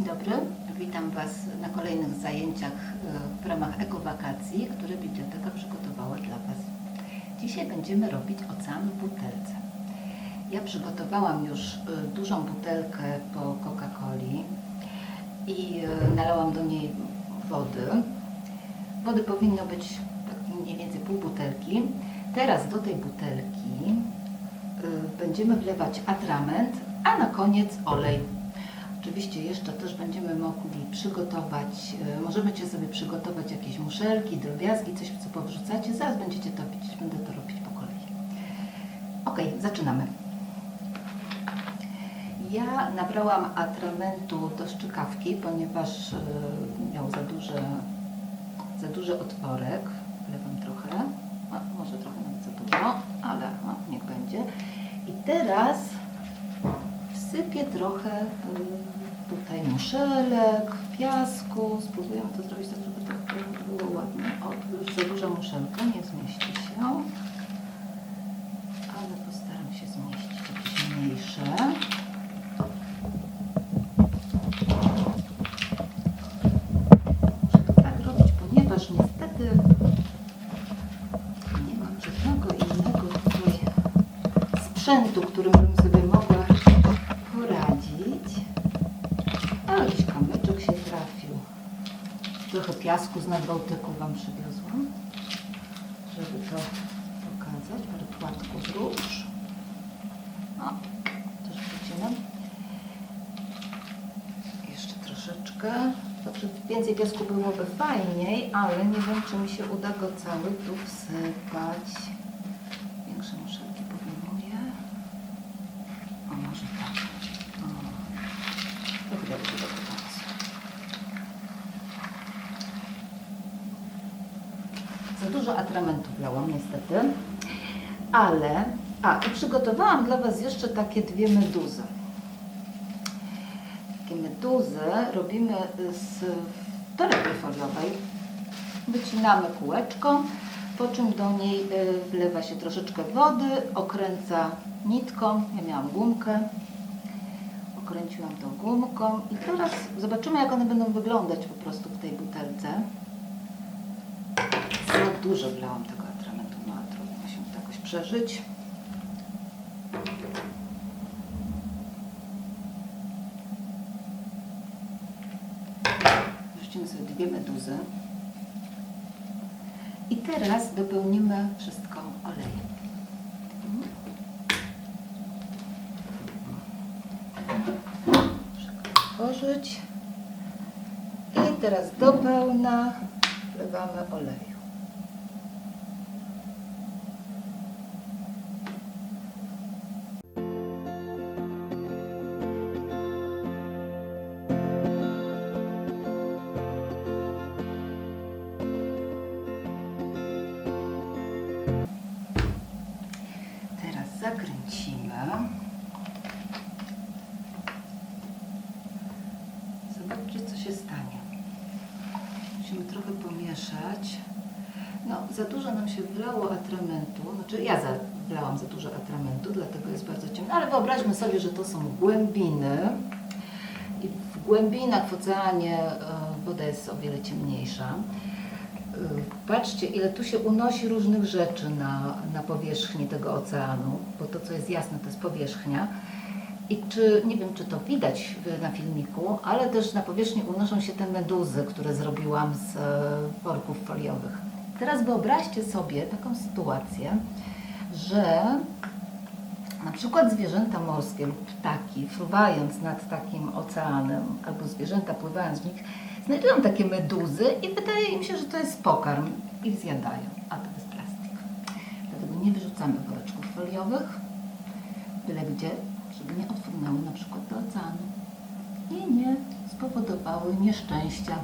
Dzień dobry, witam Was na kolejnych zajęciach e, w ramach ekowakacji, które biblioteka przygotowała dla Was. Dzisiaj będziemy robić ocean w butelce. Ja przygotowałam już e, dużą butelkę po Coca-Coli i e, nalałam do niej wody. Wody powinno być mniej więcej pół butelki. Teraz do tej butelki będziemy wlewać atrament, a na koniec olej. Oczywiście jeszcze też będziemy mogli przygotować, y, możemy Cię sobie przygotować jakieś muszelki, drobiazgi, coś co powrzucacie, zaraz będziecie to pić, będę to robić po kolei. Ok, zaczynamy. Ja nabrałam atramentu do szczykawki, ponieważ y, miał za duży, za duży otworek. Wlewam trochę, a, może trochę nawet za dużo, ale no, niech będzie. I teraz wsypię trochę y, tutaj muszelek, piasku. Spróbuję to zrobić tak, żeby to było ładnie. O, już za duża muszelka, nie zmieści się. Ale postaram się zmieścić jakieś mniejsze. Sprzętu, którym bym sobie Trochę piasku z Nadbałtyku Wam przywiozłam, żeby to pokazać. Parę płatków róż. O, też wycinam. Jeszcze troszeczkę. Dobrze, więcej piasku byłoby fajniej, ale nie wiem, czy mi się uda go cały tu wsypać. Większe muszelki powinnuję. O, może tak. O. To chyba będzie dobry pomysł. Za dużo atramentu wlałam niestety, ale... A, i przygotowałam dla Was jeszcze takie dwie meduzy. Takie meduzy robimy z torebki foliowej. Wycinamy kółeczko, po czym do niej y, wlewa się troszeczkę wody, okręca nitką. Ja miałam gumkę. Okręciłam tą gumką i teraz zobaczymy, jak one będą wyglądać po prostu w tej butelce. Dużo wlałam tego atramentu, no a trudno się jakoś przeżyć. Wrzucimy sobie dwie meduzy. I teraz dopełnimy wszystko olejem. Otworzyć. I teraz do pełna wlewamy oleju. Zakręcimy. Zobaczcie, co się stanie. Musimy trochę pomieszać. No, za dużo nam się wlało atramentu. Znaczy, ja za, wlałam za dużo atramentu, dlatego jest bardzo ciemno. Ale wyobraźmy sobie, że to są głębiny. I w głębinach w oceanie e, woda jest o wiele ciemniejsza. Patrzcie, ile tu się unosi różnych rzeczy na, na powierzchni tego oceanu, bo to, co jest jasne, to jest powierzchnia. I czy, nie wiem, czy to widać na filmiku, ale też na powierzchni unoszą się te meduzy, które zrobiłam z e, worków foliowych. Teraz wyobraźcie sobie taką sytuację, że przykład zwierzęta morskie lub ptaki, fruwając nad takim oceanem, albo zwierzęta pływając w nich, znajdują takie meduzy i wydaje im się, że to jest pokarm i zjadają, a to jest plastik. Dlatego nie wyrzucamy woreczków foliowych, byle gdzie, żeby nie odpłynęły na przykład do oceanu i nie spowodowały nieszczęścia.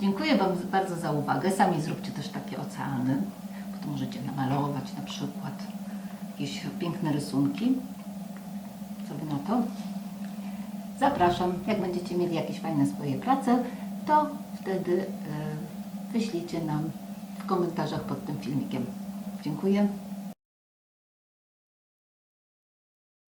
Dziękuję Wam bardzo za uwagę. Sami zróbcie też takie oceany, bo to możecie namalować na przykład jakieś piękne rysunki. Co Wy na to? Zapraszam, jak będziecie mieli jakieś fajne swoje prace, to wtedy e, wyślijcie nam w komentarzach pod tym filmikiem. Dziękuję.